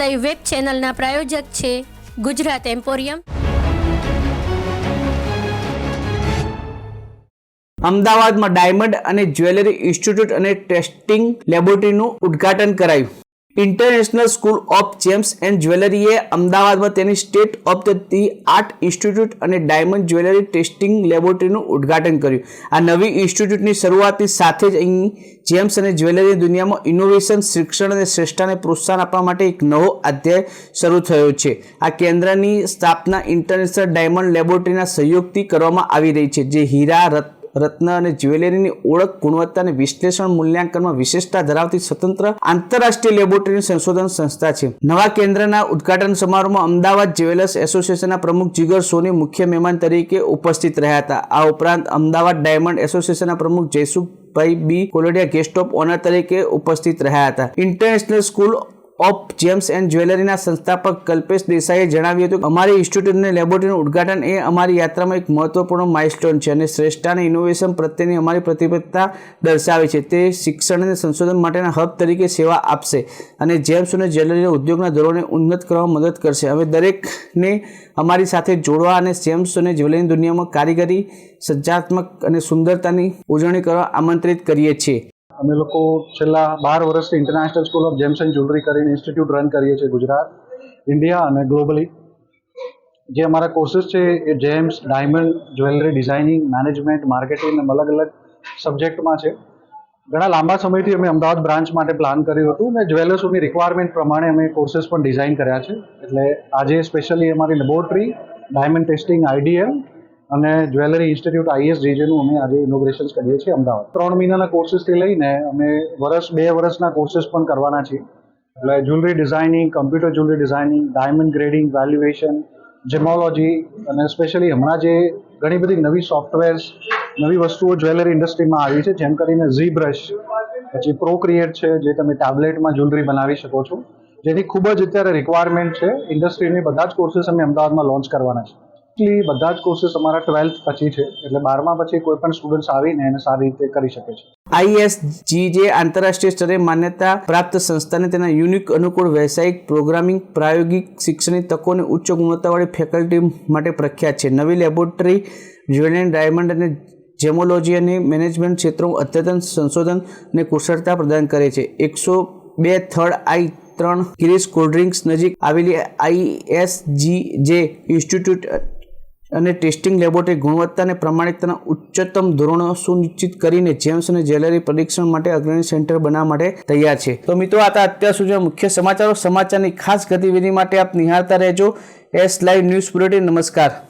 Live web ચેનલના પ્રાયોજક છે ગુજરાત એમ્પોરિયમ અમદાવાદમાં ડાયમંડ અને જ્વેલરી ઇન્સ્ટિટ્યૂટ અને ટેસ્ટિંગ લેબોરેટરીનું ઉદ્ઘાટન કરાયું. International school of gems and જ્વેલરીએ અમદાવાદમાં તેની state of the art institute અને ડાયમંડ જ્વેલરી ટેસ્ટિંગ લેબોરેટરીનું ઉદ્ઘાટન કર્યું. આ નવી ઇન્સ્ટિટ્યૂટની શરૂઆતની સાથે જ અહીં જેમ્સ અને જ્વેલરી દુનિયામાં ઇનોવેશન શિક્ષણ અને શ્રેષ્ઠાને પ્રોત્સાહન આપવા માટે એક નવો અધ્યાય શરૂ થયો છે. આ કેન્દ્રની સ્થાપના ઇન્ટરનેશનલ ડાયમંડ લેબોરેટરીના સહયોગથી કરવામાં આવી રહી છે, જે હીરા, રત્ન રત્ન અને જ્વેલરીની ઓળખ, ગુણવત્તા અને વિશ્લેષણ મૂલ્યાંકનમાં વિશેષતા ધરાવતી સ્વતંત્ર આંતરરાષ્ટ્રીય લેબોરેટરી સંશોધન સંસ્થા છે. નવા કેન્દ્રના ઉદ્ઘાટન સમારોહમાં અમદાવાદ જ્વેલર્સ એસોસિએશનના પ્રમુખ જીગર સોની મુખ્ય મહેમાન તરીકે ઉપસ્થિત રહ્યા હતા. આ ઉપરાંત અમદાવાદ ડાયમંડ એસોસિએશનના પ્રમુખ Jaysukhbhai B Kolodiya guest of honour તરીકે ઉપસ્થિત રહ્યા હતા. International school of gems and જ્વેલરીના સંસ્થાપક કલ્પેશ દેસાઈએ જણાવ્યું હતું કે અમારી ઇન્સ્ટિટ્યૂટની લેબોરેટરીનું ઉદઘાટન એ અમારી યાત્રામાં એક મહત્વપૂર્ણ માઇલસ્ટોન છે અને શ્રેષ્ઠ અને ઇનોવેશન પ્રત્યેની અમારી પ્રતિબદ્ધતા દર્શાવે છે. તે શિક્ષણ અને સંશોધન માટેના હબ તરીકે સેવા આપશે અને જેમ્સ અને જ્વેલરીના ઉદ્યોગના ધોરણને ઉન્નત કરવામાં મદદ કરશે. હવે દરેકને અમારી સાથે જોડવા અને જેમ્સ અને જ્વેલરીની દુનિયામાં કારીગરી, સર્જનાત્મક અને સુંદરતાની ઉજવણી કરવા આમંત્રિત કરીએ છીએ. અમે લોકો છેલ્લા બાર વર્ષથી international school of gems and jewellery કરીને ઇન્સ્ટિટ્યૂટ રન કરીએ છીએ ગુજરાત ઇન્ડિયા અને ગ્લોબલી જે અમારા કોર્સીસ છે એ gems diamond jewellery designing management marketing એમ અલગ અલગ સબ્જેક્ટમાં છે. ઘણા લાંબા સમયથી અમે અમદાવાદ બ્રાન્ચ માટે પ્લાન કર્યું હતું અને જ્વેલર્સોની રિક્વાયરમેન્ટ પ્રમાણે અમે કોર્સિસ પણ ડિઝાઇન કર્યા છે. એટલે આજે સ્પેશિયલી અમારી લેબોરેટરી ડાયમંડ ટેસ્ટિંગ આઈડીએમ અને જ્વેલરી ઇન્સ્ટિટ્યૂટ આઈએસજીજેનું અમે આજે ઇનોગ્રેશન કરીએ છીએ, અમદાવાદ. ત્રણ મહિનાના કોર્સીસથી લઈને અમે વર્ષ બે વર્ષના કોર્સીસ પણ કરવાના છીએ. એટલે jewellery designing computer jewellery designing diamond grading valuation gemology અને સ્પેશિયલી હમણાં જે ઘણી બધી નવી સોફ્ટવેર્સ નવી વસ્તુઓ જ્વેલરી ઇન્ડસ્ટ્રીમાં આવી છે, જેમ કરીને ઝી બ્રશ પછી પ્રોક્રિએટ છે, જે તમે ટેબ્લેટમાં જ્વેલરી બનાવી શકો છો. જેની ખૂબ જ અત્યારે રિક્વાયરમેન્ટ છે. ઇન્ડસ્ટ્રીની બધા જ કોર્સીસ અમે અમદાવાદમાં લોન્ચ કરવાના છે મોસ્ટલી બધા જ કોર્સીસ અમારા ટ્વેલ્થ પછી છે. એટલે બારમા પછી કોઈ પણ સ્ટુડન્ટ્સ આવીને એને સારી રીતે કરી શકે છે. આઈએસજી જે આંતરરાષ્ટ્રીય સ્તરે માન્યતા પ્રાપ્ત સંસ્થાને તેના યુનિક અનુકૂળ વ્યવસાયિક પ્રોગ્રામિંગ પ્રાયોગિક શિક્ષણની તકો અને ઉચ્ચ ગુણવત્તાવાળી ફેકલ્ટી માટે પ્રખ્યાત છે. નવી લેબોરેટરી જ્વેલરી ડાયમંડ અને જેમોલોજી અને મેનેજમેન્ટ ક્ષેત્રો અદ્યતન સંશોધન અને કુશળતા પ્રદાન કરે છે. એકસો બે થર્ડ આઈ ત્રણ ગિરીશ કોલ્ડ્રિંક્સ નજીક આવેલી આઈએસજી જે ઇન્સ્ટિટ્યૂટ અને ટેસ્ટિંગ લેબોરેટરી ગુણવત્તા અને પ્રમાણિકતાના ઉચ્ચતમ ધોરણો સુનિશ્ચિત કરીને જેમ્સ અને જ્વેલરી પરીક્ષણ માટે અગ્રણી સેન્ટર બનાવવા માટે તૈયાર છે. તો મિત્રો, આ અત્યાર સુધીના મુખ્ય સમાચારો. સમાચારની ખાસ ગતિવિધિ માટે આપ નિહાળતા રહેજો. S live news bulletin. નમસ્કાર.